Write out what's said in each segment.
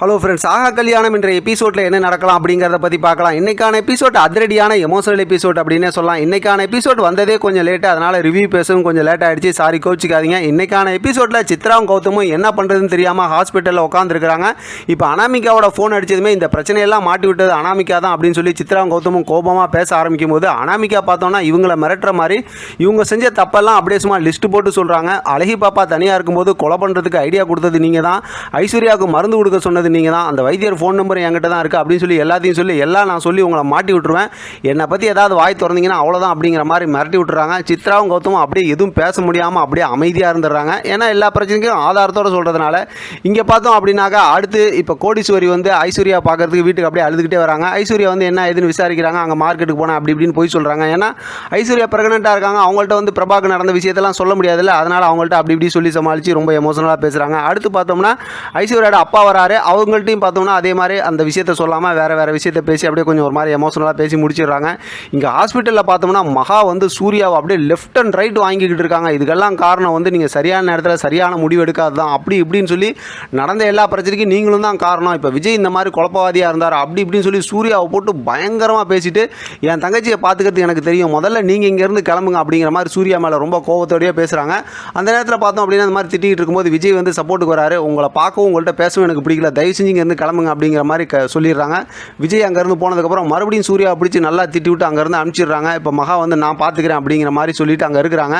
Hello friends ஆகா கல்யாணம் என்ற எபிசோடில் என்ன நடக்கலாம் அப்படிங்கிறத பற்றி பார்க்கலாம். இன்றைக்கான எபிசோட் அதிரடியான எமோஷனல் எபிசோட் அப்படின்னே சொல்லலாம். இன்றைக்கான எபிசோட் வந்ததே கொஞ்சம் லேட்டு அதனால் ரிவ்யூ பேசவும் கொஞ்சம் லேட் ஆகிடுச்சு சாரி கோச்சிக்காதீங்க இன்றைக்கான எபிசோடில் சித்ராவும் கௌதமும் என்ன பண்ணுறதுன்னு தெரியாமல் ஹாஸ்பிட்டலில் உட்காந்துருக்குறாங்க இப்போ அனாமிகாவோட ஃபோன் அடித்ததுமே இந்த பிரச்சனையெல்லாம் மாட்டி விட்டது அனாமிகா தான் அப்படின்னு சொல்லி சித்ராவும் கௌதமும் கோபமாக பேச ஆரம்பிக்கும் போது அனாமிகா பார்த்தோன்னா இவங்கள மிரட்டுற மாதிரி இவங்க செஞ்ச தப்பெல்லாம் அப்படியே சும்மா லிஸ்ட் போட்டு சொல்கிறாங்க அழகி பாப்பா தனியாக இருக்கும்போது கொலை பண்ணுறதுக்கு ஐடியா கொடுத்தது நீங்கள் தான் ஐஸ்வர்யாவுக்கு மருந்து கொடுக்க சொன்னது நீங்கள் தான் அந்த வைத்தியர் ஃபோன் நம்பர் என்கிட்ட தான் இருக்குது அப்படின்னு சொல்லி எல்லாத்தையும் சொல்லி எல்லாம் நான் சொல்லி உங்களை மாட்டி விட்டுருவேன். என்னை பற்றி ஏதாவது வாய் திறந்தீங்கன்னா அவ்வளோதான் அப்படிங்கிற மாதிரி மிரட்டி விட்டுறாங்க. சித்ராவும் கௌதமும் அப்படியே எதுவும் பேச முடியாமல் அப்படியே அமைதியாக இருந்துடுறாங்க. ஏன்னா எல்லா பிரச்சனைக்கும் ஆதாரத்தோடு சொல்கிறதுனால இங்கே பார்த்தோம் அப்படின்னாக்கா அடுத்து இப்போ கோடீஸ்வரி வந்து ஐஸ்வர்யா பார்க்கறதுக்கு வீட்டுக்கு அப்படியே அழுதுகிட்டே வராங்க. ஐஸ்வர்யா வந்து என்ன ஏதுன்னு விசாரிக்கிறாங்க. அங்கே மார்க்கெட்டுக்கு போனால் அப்படி இப்படின்னு போய் சொல்கிறாங்க ஏன்னா ஐஸ்வர்யா ப்ரெக்னெண்ட்டாக இருக்காங்க. அவங்கள்ட்ட வந்து பிரபாக்கு நடந்த விஷயத்தெல்லாம் சொல்ல முடியாதுல்ல. அதனால் அவங்கள்ட்ட அப்படி இப்படி சொல்லி சமாளித்து ரொம்ப எமோஷனலாக பேசுகிறாங்க அடுத்து பார்த்தோம்னா ஐஸ்வர்யாவோட அப்பா வராரு. அவர் அவங்கள்ட்டையும் பார்த்தோம்னா அதே மாதிரி அந்த விஷயத்த சொல்லாமல் வேறு வேறு விஷயத்த பேசி அப்படியே கொஞ்சம் ஒரு மாதிரி எமோஷனலாக பேசி முடிச்சிடுறாங்க. இங்கே ஹாஸ்பிட்டலில் பார்த்தோம்னா மகா வந்து சூர்யாவை அப்படியே லெஃப்ட் அண்ட் ரைட் வாங்கிக்கிட்டு இருக்காங்க. இதுக்கெல்லாம் காரணம் வந்து நீங்கள் சரியான நேரத்தில் சரியான முடிவு எடுக்காது தான் அப்படி இப்படின்னு சொல்லி நடந்த எல்லா பிரச்சனைக்கும் நீங்களும் தான் காரணம். இப்போ விஜய் இந்த மாதிரி குழப்பவாதியாக இருந்தார். அப்படி இப்படின்னு சொல்லி சூர்யாவை போட்டு பயங்கரமாக பேசிட்டு என் தங்கச்சியை பார்த்துக்கிறது எனக்கு தெரியும். முதல்ல நீங்கள் இங்கேருந்து கிளம்புங்க. அப்படிங்கிற மாதிரி சூர்யா மேலே ரொம்ப கோவத்தோடயே பேசுகிறாங்க அந்த நேரத்தில் பார்த்தோம் அப்படின்னா இந்த மாதிரி திட்டிகிட்டு இருக்கும்போது விஜய் வந்து சப்போர்ட்டுக்கு வராரு. உங்களை பார்க்கவும் உங்கள்கிட்ட பேசவும் எனக்கு பிடிக்கல. தயவு செஞ்சு இங்கேருந்து கிளம்புங்க அப்படிங்கிற மாதிரி க சொல்லிடுறாங்க. விஜய் அங்கேருந்து போனதுக்கப்புறம் மறுபடியும் சூர்யா பிடிச்சி நல்லா திட்டி விட்டு அங்கேருந்து அனுப்பிச்சிடுறாங்க. இப்போ மகா வந்து நான் பார்த்துக்கிறேன் அப்படிங்கிற மாதிரி சொல்லிட்டு அங்கே இருக்கிறாங்க.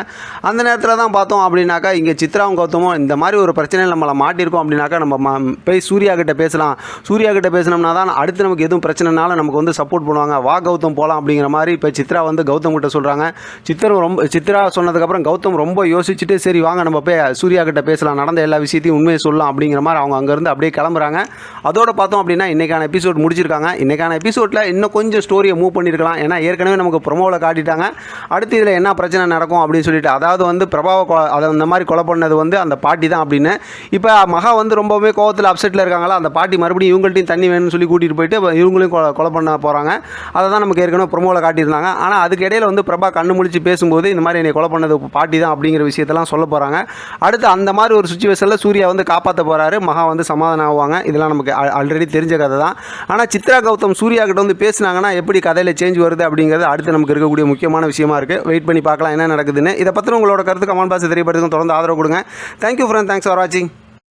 அந்த நேரத்தில் தான் பார்த்தோம் அப்படின்னாக்கா இங்கே சித்ராவும் கௌதமும் இந்த மாதிரி ஒரு பிரச்சனையில் நம்மளை மாட்டியிருக்கோம் அப்படின்னாக்கா நம்ம போய் சூர்யா கிட்ட பேசலாம். சூர்யா கிட்ட பேசினோம்னா தான் அடுத்து நமக்கு எதுவும் பிரச்சனைனாலும் நமக்கு வந்து சப்போர்ட் பண்ணுவாங்க. வா கௌதம் போகலாம் அப்படிங்கிற மாதிரி இப்போ சித்ரா வந்து கௌதம் கிட்ட சொல்கிறாங்க சித்திரம் ரொம்ப சித்ரா சொன்னதுக்கப்புறம் கௌதம் ரொம்ப யோசிச்சுட்டு சரி வாங்க நம்ம போய் சூர்யா கிட்ட பேசலாம். நடந்த எல்லா விஷயத்தையும் உண்மையை சொல்லலாம் அப்படிங்கிற மாதிரி அவங்க அங்கேருந்து அப்படியே கிளம்புறாங்க. அதோட பார்த்தோம் அப்படின்னா இன்றைக்கான எபிசோட் முடிச்சிருக்காங்க. இன்றைக்கான எபிசோடில் இன்னும் கொஞ்சம் ஸ்டோரியை மூவ் பண்ணியிருக்கலாம் ஏன்னா ஏற்கனவே நமக்கு ப்ரொமோவில் காட்டிட்டாங்க. அடுத்து இதில் என்ன பிரச்சனை நடக்கும் அப்படின்னு சொல்லிட்டு அதாவது வந்து பிரபாவ அதை அந்த மாதிரி கொலை பண்ணது வந்து அந்த பாட்டி தான் அப்படின்னு. இப்போ மகா வந்து ரொம்பவே கோவத்தில் அப்செட்டில் இருக்காங்களா? அந்த பாட்டி மறுபடியும் இவங்கள்ட்டையும் தண்ணி வேணும்னு சொல்லி கூட்டிகிட்டு போயிட்டு இவங்களையும் கொலை கொலை பண்ண போகிறாங்க அதை தான் நமக்கு ஏற்கனவே ப்ரொமோவில் காட்டியிருந்தாங்க. ஆனால் அதுக்கு இடையில வந்து பிரபா கண்ணு முழிச்சு பேசும்போது இந்த மாதிரி என்னை கொலை பண்ணது பாட்டி தான் அப்படிங்கிற விஷயத்தெல்லாம் சொல்ல போகிறாங்க அடுத்து அந்த மாதிரி ஒரு சுச்சுவேஷனில் சூர்யா வந்து காப்பாற்ற போகிறாரு மகா வந்து சமாதானம் ஆவாங்க. இதெல்லாம் நமக்கு ஆல்ரெடி தெரிஞ்ச கதை தான். ஆனால் சித்ரா கௌதம் சூர்யா கிட்ட வந்து பேசுனாங்கன்னா எப்படி கதையில் சேஞ்ச் வருது அப்படிங்கிறது அடுத்து நமக்கு இருக்கக்கூடிய முக்கியமான விஷயமா இருக்குது வெயிட் பண்ணி பார்க்கலாம் என்ன நடக்குதுன்னு. இதை பற்றி உங்களோட கருத்து கமெண்ட் பாக்ஸ் தெரியப்படுத்துக்கும் தொடர்ந்து ஆதரவு கொடுங்க. தேங்க்யூ ஃப்ரெண்ட் தேங்க்ஸ் ஃபார் வாட்சிங்